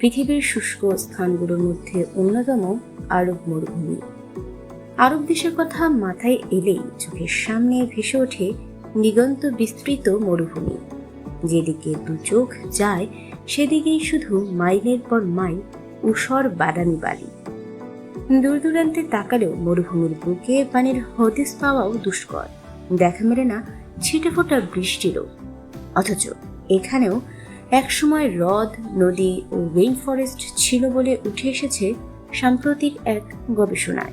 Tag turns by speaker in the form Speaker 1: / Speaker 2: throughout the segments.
Speaker 1: পৃথিবীর শুষ্ক স্থানগুলোর মধ্যে অন্যতম আরব মরুভূমি। আরব দেশের কথা মাথায় এলেই চোখের সামনে ভেসে ওঠে দিগন্ত বিস্তৃত মরুভূমি। যেদিকে দু চোখ যায়, সেদিকেই শুধু মাইলের পর মাইল উষর বাদামি বালি। দূর দূরান্তে তাকালেও মরুভূমির বুকে পানির হদিস পাওয়াও দুষ্কর। দেখা মেলে না ছিটে ফোটা বৃষ্টিরও। অথচ এখানেও একসময় হ্রদ, নদী ও রেইন ফরেস্ট ছিল বলে উঠে এসেছে সাম্প্রতিক এক গবেষণায়।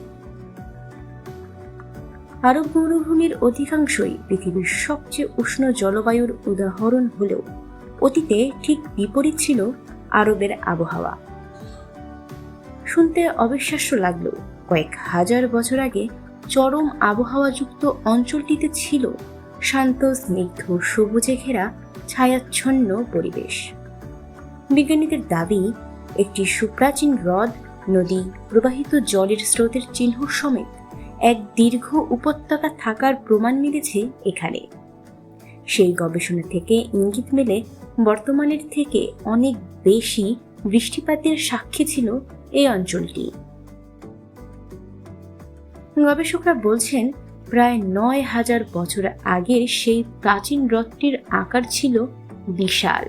Speaker 1: আরব মরুভূমির অধিকাংশই পৃথিবীর সবচেয়ে উষ্ণ জলবায়ুর উদাহরণ হলেও অতীতে ঠিক বিপরীত ছিল আরবের আবহাওয়া। শুনতে অবিশ্বাস্য লাগলেও কয়েক হাজার বছর আগে চরম আবহাওয়াযুক্ত অঞ্চলটিতে ছিল শান্ত, স্নিগ্ধ, সবুজে ঘেরা, ছায়াচ্ছন্ন পরিবেশ। বিজ্ঞানীদের দাবি, একটি সুপ্রাচীন হ্রদ, নদী, প্রবাহিত জলের স্রোতের চিহ্ন সমেত এক দীর্ঘ উপত্যকা থাকার প্রমাণ মিলেছে এখানে। সেই গবেষণা থেকে ইঙ্গিত মেলে, বর্তমানের থেকে অনেক বেশি বৃষ্টিপাতের সাক্ষী ছিল এই অঞ্চলটি। গবেষকরা বলছেন প্রায় নয় হাজার বছর আগে সেই প্রাচীন হ্রদটির আকার ছিল বিশাল।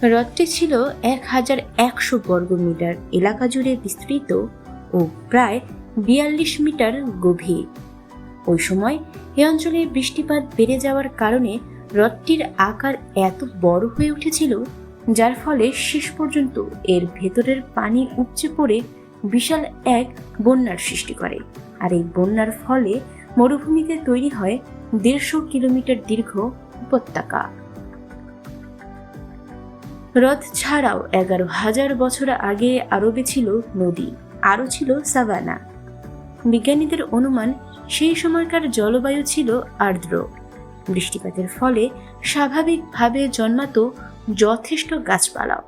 Speaker 1: হ্রদটি ছিল এক হাজার একশো বর্গ মিটার এলাকা জুড়ে বিস্তৃত ও প্রায় বিয়াল্লিশ মিটার গভীর। ওই সময় এ অঞ্চলে বৃষ্টিপাত বেড়ে যাওয়ার কারণে হ্রদটির আকার এত বড় হয়ে উঠেছিল, যার ফলে শেষ পর্যন্ত এর ভেতরের পানি উপচে পড়ে বিশাল এক বন্যার সৃষ্টি করে। আর এই বন্যার ফলে মরুভূমিতে তৈরি হয় দেড়শো কিলোমিটার দীর্ঘ উপত্যকা। হ্রদ ছাড়াও এগারো হাজার বছর আগে আরবে ছিল নদী, আরও ছিল সাভানা। বিজ্ঞানীদের অনুমান সেই সময়কার জলবায়ু ছিল আর্দ্র। বৃষ্টিপাতের ফলে স্বাভাবিকভাবে জন্মাতো যথেষ্ট গাছপালাও।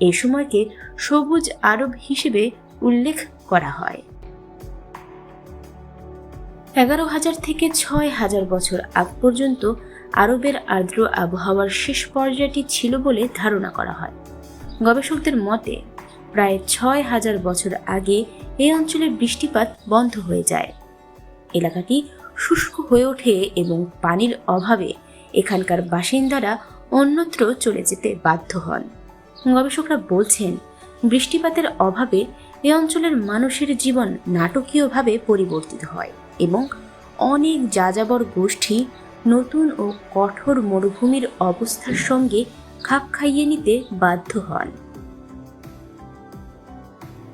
Speaker 1: এই সময়কে সবুজ আরব হিসেবে উল্লেখ করা হয়। এগারো হাজার থেকে ছয় হাজার বছর আগ পর্যন্ত আরবের আর্দ্র আবহাওয়ার শেষ পর্যায়টি ছিল বলে ধারণা করা হয়। গবেষকদের মতে, প্রায় ছয় হাজার বছর আগে এই অঞ্চলের বৃষ্টিপাত বন্ধ হয়ে যায়। এলাকাটি শুষ্ক হয়ে ওঠে এবং পানির অভাবে এখানকার বাসিন্দারা অন্যত্র চলে যেতে বাধ্য হন। গবেষকরা বলছেন, বৃষ্টিপাতের অভাবে এ অঞ্চলের মানুষের জীবন নাটকীয়ভাবে পরিবর্তিত হয় এবং অনেক যাযাবর গোষ্ঠী নতুন ও কঠোর মরুভূমির অবস্থার সঙ্গে খাপ খাইয়ে নিতে বাধ্য হন।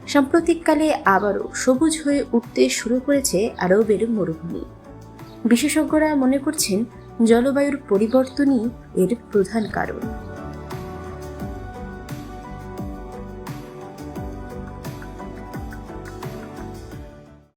Speaker 1: সাম্প্রতিককালে আবারও সবুজ হয়ে উঠতে শুরু করেছে আরবের মরুভূমি। বিশেষজ্ঞরা মনে করছেন, জলবায়ুর পরিবর্তনই এর প্রধান কারণ।